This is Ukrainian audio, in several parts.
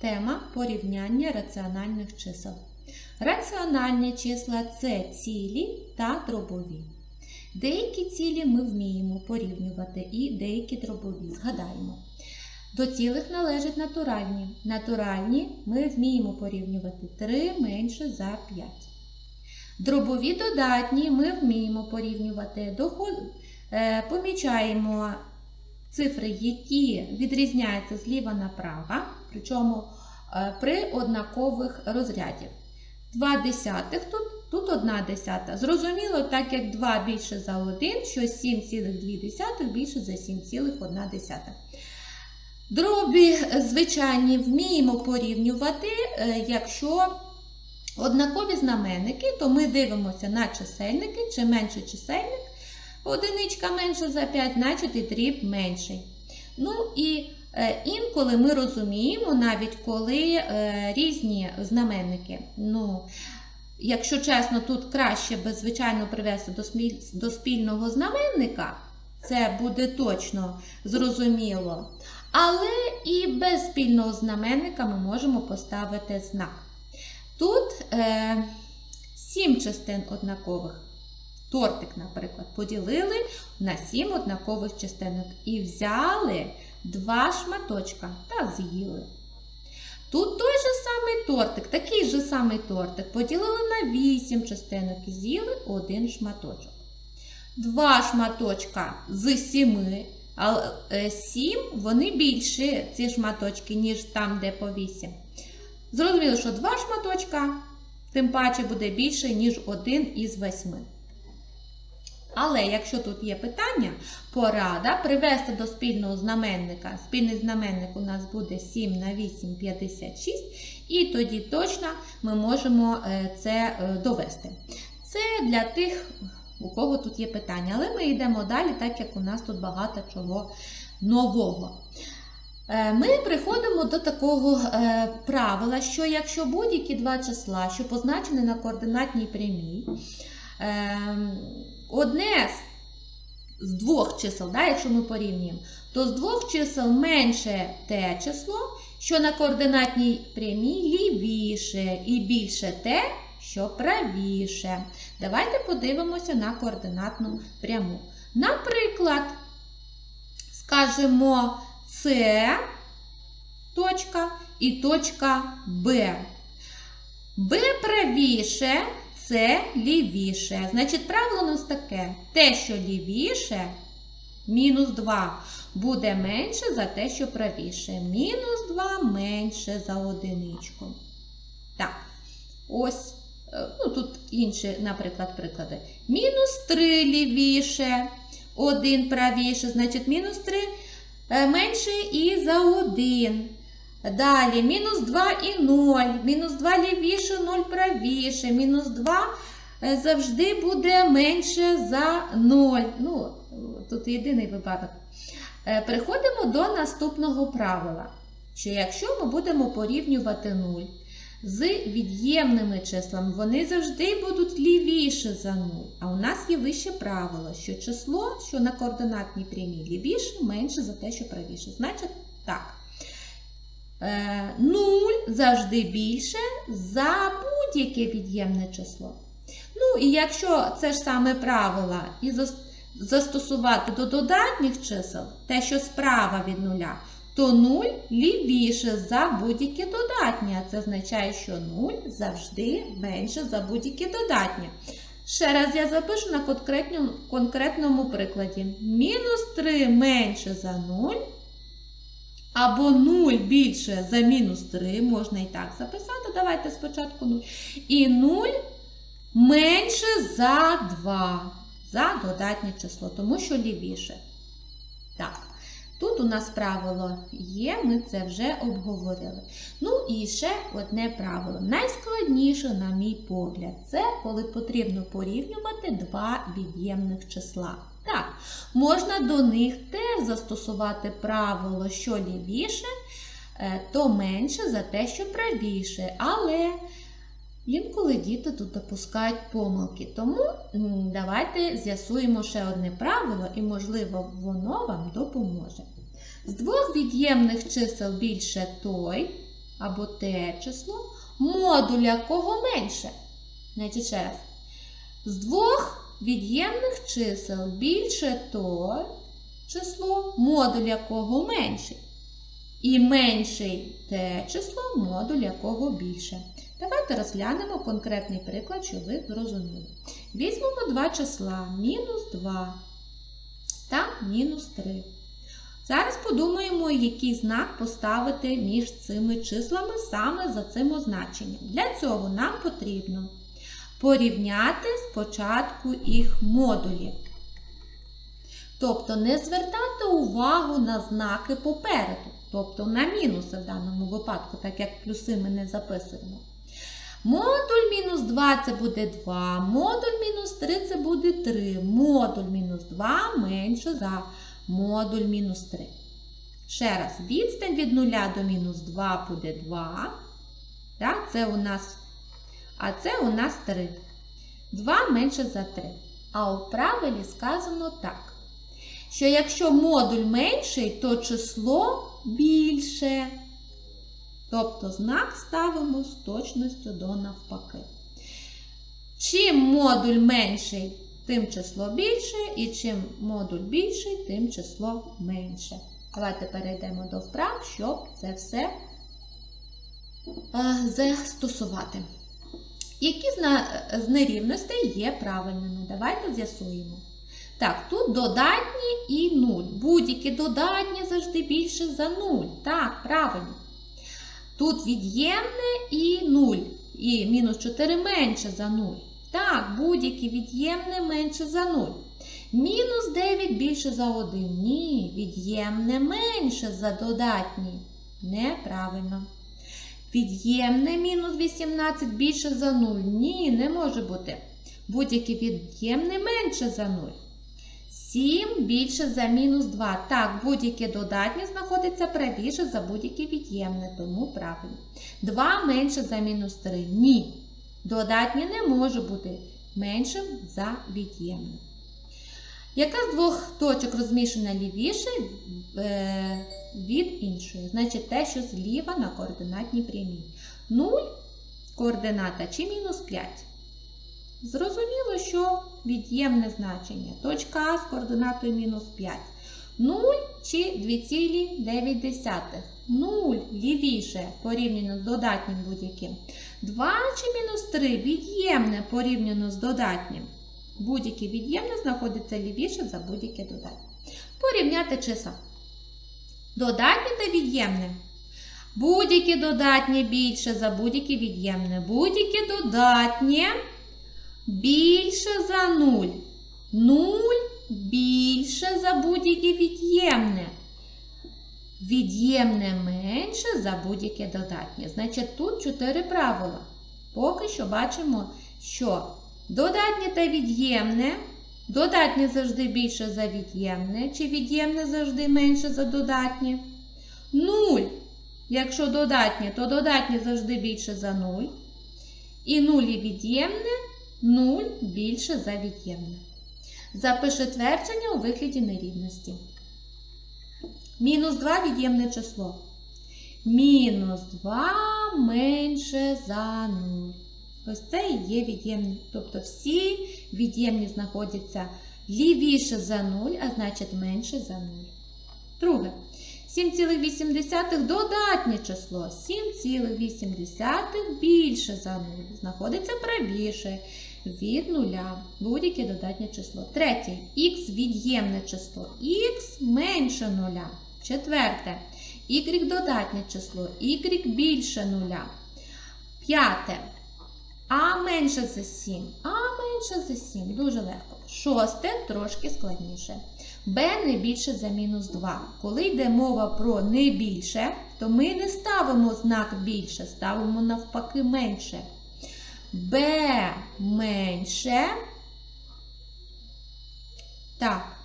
Тема порівняння раціональних чисел. Раціональні числа це цілі та дробові. Деякі цілі ми вміємо порівнювати і деякі дробові. Згадаємо. До цілих належать натуральні. Натуральні ми вміємо порівнювати 3 менше за 5. Дробові додатні ми вміємо порівнювати. Е, помічаємо цифри, які відрізняються зліва направо, причому е, при однакових розрядів. 2 десятих тут, тут 1 десята. Зрозуміло, так як 2 більше за 1, що 7,2 більше за 7,1. Дробі звичайні вміємо порівнювати, е, якщо однакові знаменники, то ми дивимося на чисельники, чи менше чисельник, одиничка менша за 5, значить і дріб менший. Ну і е, інколи ми розуміємо, навіть коли е, різні знаменники. ну, Якщо чесно, тут краще би, звичайно, привести до спільного знаменника, це буде точно зрозуміло. Але і без спільного знаменника ми можемо поставити знак. Тут е, сім частин однакових. Тортик, наприклад, поділили на сім однакових частинок і взяли два шматочка та з'їли. Тут той же самий тортик, такий же самий тортик, поділили на 8 частинок і з'їли один шматочок. Два шматочка з 7, а 7 вони більші, ці шматочки, ніж там, де по 8. Зрозуміло, що два шматочка, тим паче буде більше, ніж один із восьми. Але якщо тут є питання, порада привести до спільного знаменника. Спільний знаменник у нас буде 7 на 8 56, і тоді точно ми можемо е, це е, довести. Це для тих, у кого тут є питання. Але ми йдемо далі, так як у нас тут багато чого нового. Е, ми приходимо до такого правила, що якщо будь-які два числа, що позначені на координатній прямій, ем, одне з двох чисел, да, якщо ми порівнюємо, то з двох чисел менше те число, що на координатній прямій лівіше, і більше те, що правіше. Давайте подивимося на координатну пряму. Наприклад, скажемо С точка і точка Б. Б правіше це лівіше. Значить, правило у нас таке: те, що лівіше, мінус 2 буде менше за те, що правіше. Мінус 2 менше за одиничку. Так, ось, е, ну тут інші, наприклад, приклади. Мінус 3 лівіше, 1 правіше, значить, мінус 3 е, менше і за 1. Далі мінус 2 і 0, мінус 2 лівіше, 0 правіше, мінус 2 е, завжди буде менше за 0. Ну, Тут єдиний випадок. Е, переходимо до наступного правила. Що якщо ми будемо порівнювати 0 з від'ємними числами, вони завжди будуть лівіше за 0. А у нас є вище правило, що число, що на координатній прямій лівіше, менше за те, що правіше. Значить, так. 0 е, завжди більше за будь-яке від'ємне число. Ну, і якщо це ж саме правило і застосувати до додатніх чисел, те, що справа від нуля, то 0 лівіше за будь-яке додатнє. Це означає, що 0 завжди менше за будь-яке додатнє. Ще раз я запишу на конкретному прикладі. Мінус 3 менше за 0 або 0 більше за мінус 3, можна і так записати. Давайте спочатку 0. І 0 менше за 2, за додатнє число, тому що лівіше. Так, тут у нас правило є, ми це вже обговорили. Ну і ще одне правило. Найскладніше, на мій погляд, це коли потрібно порівнювати два від'ємних числа. Так, можна до них застосувати правило, що лівіше, е, то менше за те, що правіше. Але інколи діти тут допускають помилки. Тому давайте з'ясуємо ще одне правило, і, можливо, воно вам допоможе. З двох від'ємних чисел більше той, або те число, модуль якого менше. Значить, ще раз. З двох від'ємних чисел більше то число, модуль якого менший. І менший те число, модуль якого більше. Давайте розглянемо конкретний приклад, щоб ви зрозуміли. Візьмемо два числа мінус 2 та мінус 3. Зараз подумаємо, який знак поставити між цими числами саме за цим означенням. Для цього нам потрібно порівняти спочатку їх модулі. Тобто не звертати увагу на знаки попереду, тобто на мінуси в даному випадку, так як плюси ми не записуємо. Модуль мінус 2 це буде 2, модуль мінус 3 це буде 3, модуль мінус 2 менше за модуль мінус 3. Ще раз, відстань від 0 до мінус 2 буде 2. Так, це у нас, А це у нас 3. 2 менше за 3. А у правилі сказано так, що якщо модуль менший, то число більше. Тобто знак ставимо з точністю до навпаки. Чим модуль менший, тим число більше, і чим модуль більший, тим число менше. Давайте перейдемо до вправ, щоб це все застосувати. Які з нерівностей є правильними? Давайте з'ясуємо. Так, тут додатні і 0. Будь-які додатні завжди більше за 0. Так, правильно. Тут від'ємне і 0. І мінус 4 менше за 0. Так, будь-які від'ємне менше за 0. Мінус 9 більше за 1. Ні, від'ємне менше за додатні. Неправильно. Від'ємне мінус 18 більше за 0. Ні, не може бути. Будь-яке від'ємне менше за 0. 7 більше за мінус 2. Так, будь-яке додатнє знаходиться правіше за будь-яке від'ємне, тому правильно. 2 менше за мінус 3. Ні. Додатнє не може бути меншим за від'ємне. Яка з двох точок розміщена лівіше е, від іншої? Значить, те, що зліва на координатній прямій. 0 координата чи мінус 5. Зрозуміло, що від'ємне значення. Точка А з координатою мінус 5. 0 чи 2,9. 0 лівіше порівняно з додатнім будь-яким. 2 чи мінус 3 від'ємне порівняно з додатнім. Будь-яке від'ємне знаходиться лівіше за будь-яке додатнє. Порівняти числа. Додатнє та від'ємне. Будь-яке додатнє більше за будь-яке від'ємне. Будь-яке додатнє більше за 0. 0 більше за будь-яке від'ємне. Від'ємне менше за будь-яке додатнє. Значить, тут 4 правила. Поки що бачимо, що додатнє та від'ємне. Додатнє завжди більше за від'ємне, чи від'ємне завжди менше за додатнє. 0. Якщо додатнє, то додатнє завжди більше за 0. І 0 і від'ємне 0 більше за від'ємне. Запиши твердження у вигляді нерівності. Мінус 2 від'ємне число. Мінус 2 менше за 0. Ось це і є від'ємне. Тобто всі від'ємні знаходяться лівіше за 0, а значить менше за 0. Друге. 7,8 додатнє число. 7,8 більше за 0. Знаходиться правіше від 0. Будь-яке додатнє число. Третє. Х від'ємне число. Х менше 0. Четверте. Y додатнє число. Y більше 0. П'яте. А менше за 7. А менше за 7. Дуже легко. Шосте трошки складніше. b не більше за мінус 2. Коли йде мова про не більше, то ми не ставимо знак більше, ставимо навпаки менше. B менше. Так.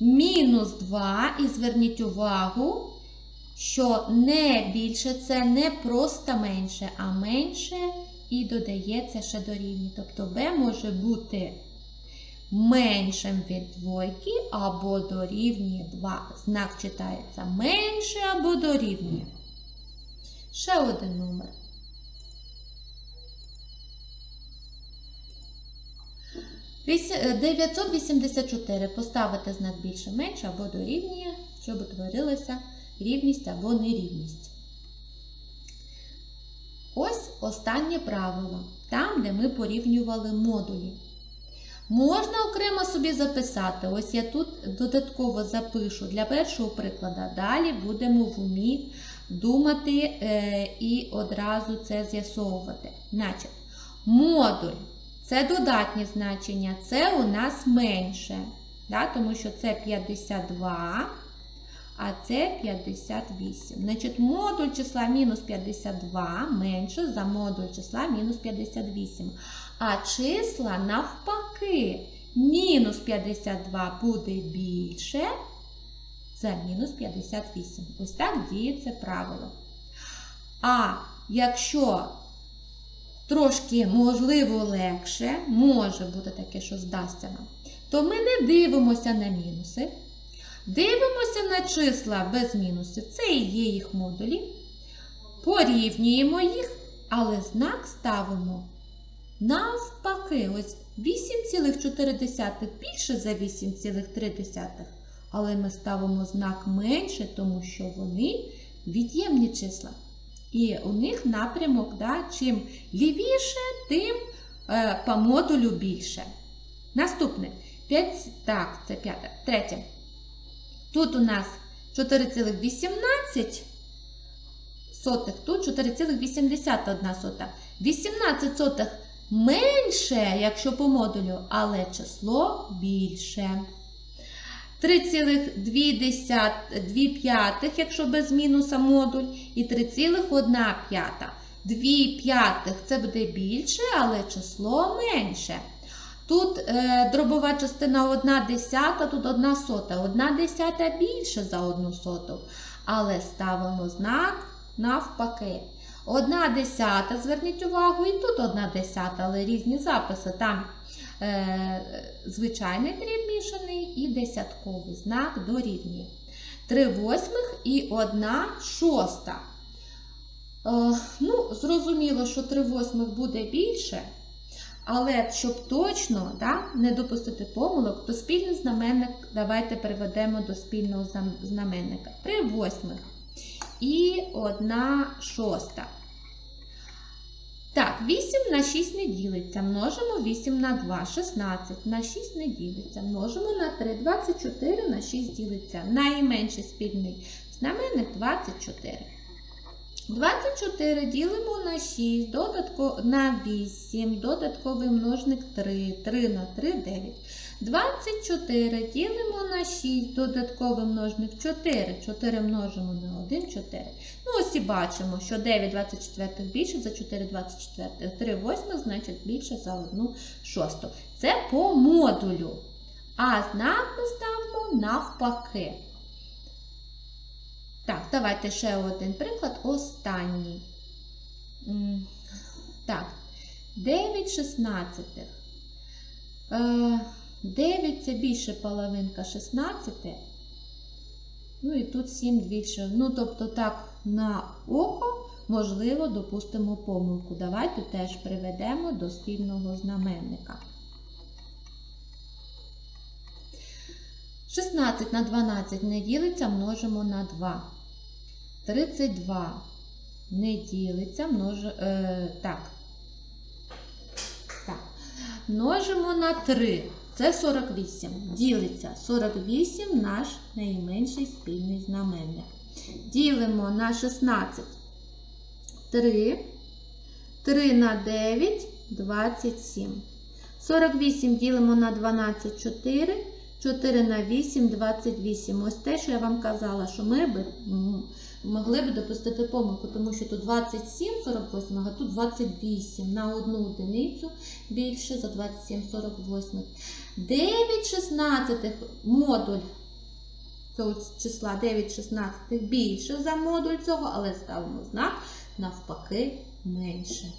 Мінус 2. І зверніть увагу, що не більше це не просто менше, а менше і додається ще до рівні. Тобто b може бути меншим від двойки або дорівнює 2. Знак читається менше або дорівнює. Ще один номер. 984 поставити знак більше менше або дорівнює, щоб утворилася рівність або нерівність. Ось останнє правило, там, де ми порівнювали модулі. Можна окремо собі записати. Ось я тут додатково запишу для першого прикладу. Далі будемо в умі думати е, і одразу це з'ясовувати. Значить, модуль це додатнє значення, це у нас менше. Да? Тому що це 52, а це 58. Значить, модуль числа мінус 52 менше за модуль числа мінус 58. А числа навпаки, мінус 52 буде більше за мінус 58. Ось так діє це правило. А якщо трошки, можливо, легше, може бути таке, що здасться нам, то ми не дивимося на мінуси. Дивимося на числа без мінусів. Це і є їх модулі. Порівнюємо їх, але знак ставимо навпаки. Ось 8,4 більше за 8,3. Але ми ставимо знак менше, тому що вони від'ємні числа. І у них напрямок, да, чим лівіше, тим е, по модулю більше. Наступне 5, так, це п'яте, третє. Тут у нас 4,18 сотих, тут 4,81 сота. 18 сотих менше, якщо по модулю, але число більше. 3,2 якщо без мінуса модуль, і 3,1 п'ята. 2 п'ятих це буде більше, але число менше. Тут е, дробова частина 1 десята, тут 1 сота. 1 десята більше за 1 соту. Але ставимо знак навпаки. 1 десята, зверніть увагу, і тут 1 десята, але різні записи. Там звичайний дріб мішаний і десятковий знак дорівнює. 3 восьмих і 1 шоста. Е, ну, зрозуміло, що 3 восьмих буде більше. Але щоб точно да, не допустити помилок, то спільний знаменник давайте переведемо до спільного знаменника. 3 восьмих і 1 шоста. Так, 8 на 6 не ділиться. Множимо 8 на 2, 16 на 6 не ділиться. Множимо на 3, 24 на 6 ділиться. Найменший спільний знаменник 24. 24 ділимо на 6, додатко, на 8, додатковий множник 3, 3 на 3, 9. 24 ділимо на 6, додатковий множник 4, 4 множимо на 1, 4. Ну, ось і бачимо, що 9 24 більше за 4 24. 3 восьмих, значить більше за 1 шосту. Це по модулю. А знак ми ставимо навпаки. Так, давайте ще один приклад. Останній. Так, 9 шістнадцятих. Е, 9 це більше половинка 16. Ну і тут 7 більше. Ну, тобто, так, на око, можливо, допустимо помилку. Давайте теж приведемо до спільного знаменника. 16 на 12 не ділиться, множимо на 2. 32 не ділиться, множ... е, так. так. Множимо на 3. Це 48. Ділиться 48 наш найменший спільний знаменник. Ділимо на 16. 3. 3 на 9 27. 48 ділимо на 12 4. 4 на 8 28. Ось те, що я вам казала, що ми могли б допустити помилку, тому що тут 27 48, а тут 28 на одну одиницю більше за 27 48. 9 16 модуль цього числа 9 16 більше за модуль цього, але ставимо знак навпаки менше.